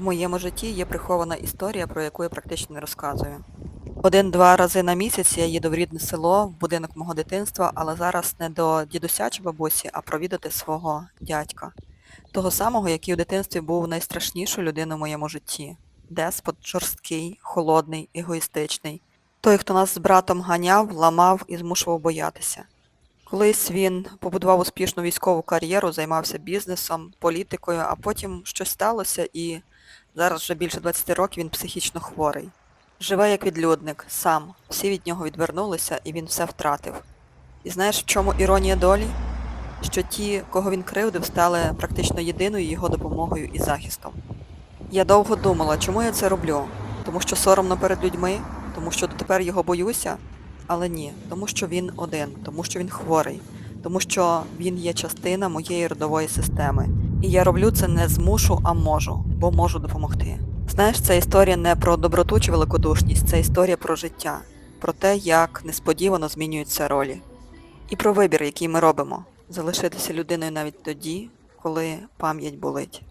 В моєму житті є прихована історія, про яку я практично не розказую. Один-два рази на місяць я їду в рідне село, в будинок мого дитинства, але зараз не до дідуся чи бабусі, а провідати свого дядька. Того самого, який у дитинстві був найстрашнішою людиною в моєму житті. Деспот жорсткий, холодний, егоїстичний. Той, хто нас з братом ганяв, ламав і змушував боятися. Колись він побудував успішну військову кар'єру, займався бізнесом, політикою, а потім щось сталося і зараз вже більше 20 років він психічно хворий. Живе як відлюдник, сам. Всі від нього відвернулися і він все втратив. І знаєш, в чому іронія долі? Що ті, кого він кривдив, стали практично єдиною його допомогою і захистом. Я довго думала, чому я це роблю? Тому що соромно перед людьми, тому що дотепер його боюся, але ні, тому що він один, тому що він хворий, тому що він є частина моєї родової системи. І я роблю це не змушу, а можу, бо можу допомогти. Знаєш, ця історія не про доброту чи великодушність, це історія про життя, про те, як несподівано змінюються ролі. І про вибір, який ми робимо залишитися людиною навіть тоді, коли пам'ять болить.